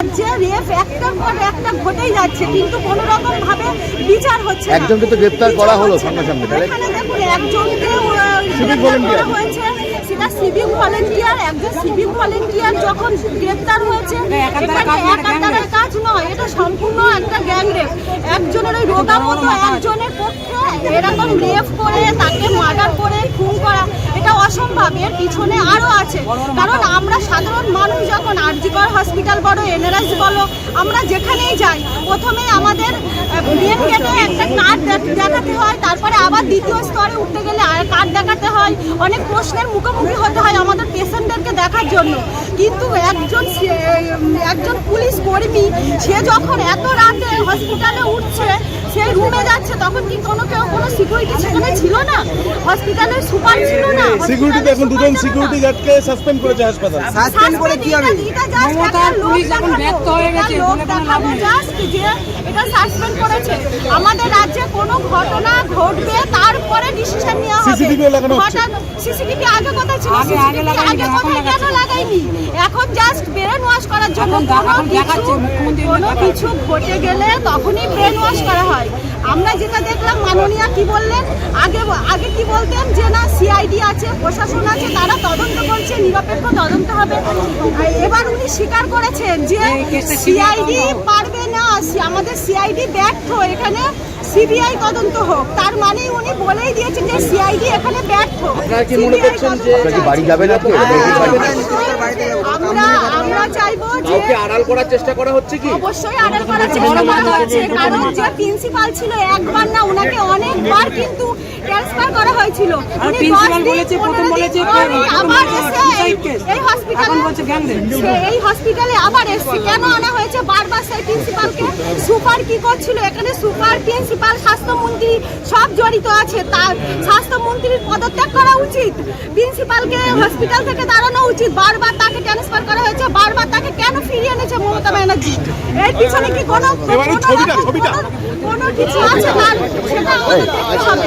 যে রেপ একটার পর একটা ঘটেই যাচ্ছে কিন্তু কোনো রকম ভাবে বিচার হচ্ছে একজনকে তো গ্রেপ্তার করা হলো বিচার হচ্ছে সঙ্গে না। সঙ্গে, তাই? এখানে দেখুন একজনকে গ্রেপ্তার করা হয়েছে সেটা সিভিক ভলেন্টিয়ার একজন সিভিক ভলেন্টিয়ার যখন গ্রেপ্তার হয়েছে একাধারে কাজ নয় এটা সম্পূর্ণ একটা গ্যাং রেপ একজনের ওই রোগা মতো একজনের পক্ষে এরকম রেপ করে তাকে মার্ডার করে খুন করা এটা অসম্ভব, এর পিছনে আরও আছে। কারণ আমরা সাধারণ মানুষ যখন আরজিকর হসপিটাল বলো এনআরএস বলো, আমরা যেখানেই যাই, প্রথমে আমাদের মেন গেটে একটা কার্ড দেখাতে হয়, তারপরে আবার দ্বিতীয় স্তরে উঠতে গেলে কার্ড দেখাতে হয়। অনেক প্রশ্নের মুখোমুখি হতে হয় আমাদের দেখার জন্য। কিন্তু একজন সে- একজন পুলিশ কর্মী সে যখন এত রাতে হসপিটালে উঠছে সে রুমে যাচ্ছে তখন কি কোনো কেউ কোনো সিকিউরিটি সেখানে ছিল না? হসপিটালের সুপার ছিল না? সিকিউরিটি এখন দুজন সিকিউরিটি গার্ডকে সাসপেন্ড করেছে হাসপাতাল। সাসপেন্ড করে কি হবে মমতার পুলিশ এখন ব্যর্থ হয়ে গেছে বলে কোনো লাভ নেই। যে এটা সাসপেন্ড করেছে। আমাদের রাজ্যে কোনো ঘটনা ঘটবে তারপরে ডিসিশন CCTV লাগানো হচ্ছে। সিসিটিভি আগে কোথায় ছিল? আগে- আগে এখন কেন লাগাইনি এখন জাস্ট ব্রেন ওয়াশ করার জন্য এখন কোনো দেখাচ্ছে, কিছু মুখ্যমন্ত্রী কোনো কিছু ঘটে গেলে তখনই ব্রেন ওয়াশ করা হয়। আমরা যেটা দেখলাম মাননীয়া কি বললেন? আগে আগে কি বলতেন যে না সিআইডি আছে প্রশাসন আছে তারা তদন্ত করছে নিরপেক্ষ তদন্ত হবে। এবার উনি স্বীকার করেছেন যে সিআইডি পারবে না। সি- আমাদের সিআইডি ব্যর্থ। এখানে সিবিআই তদন্ত হোক তার মানে উনি বলেই দিয়েছেন যে সিআইডি এখানে ব্যর্থ। আপনারা কি মনে করছেন যে তদন্ত আপনারা কি চাই। বাড়ি যাবেন আজকে আমরা আমরা চাইব যে আড়াল করার চেষ্টা করা হচ্ছে কি? অবশ্যই আড়াল করার চেষ্টা করা হচ্ছে কারণ যে প্রিন্সিপাল ছিল একবার না ওনাকে অনেকবার কিন্তু ট্রান্সফার করা হয়েছিল। আর দিন, বলেছে, প্রথম বলেছে আবার এসে এই- হসপিটালে এখন বলছে gang এই হসপিটালে আবার এসছে। কেন আনা হয়েছে? বারবার সেই প্রিন্সিপালকে সুপার কি করছিল? এখানে সুপার প্রিন্সিপাল স্বাস্থ্যমন্ত্রী সব জড়িত আছে। তার স্বাস্থ্যমন্ত্রীর পদত্যাগ করা উচিত। প্রিন্সিপালকে হসপিটাল থেকে দাঁড়ানো উচিত। বারবার তাকে ট্রান্সফার করা হয়েছে। বারবার তাকে কেন ফিরিয়ে এনেছে মমতা ব্যানার্জি? এর পিছনে কি কোনো কোনো ছবিটা, রকম ছবিটা। কোনো- কোনো কিছু আছে? তার সেটা আমাদের দেখতে হবে।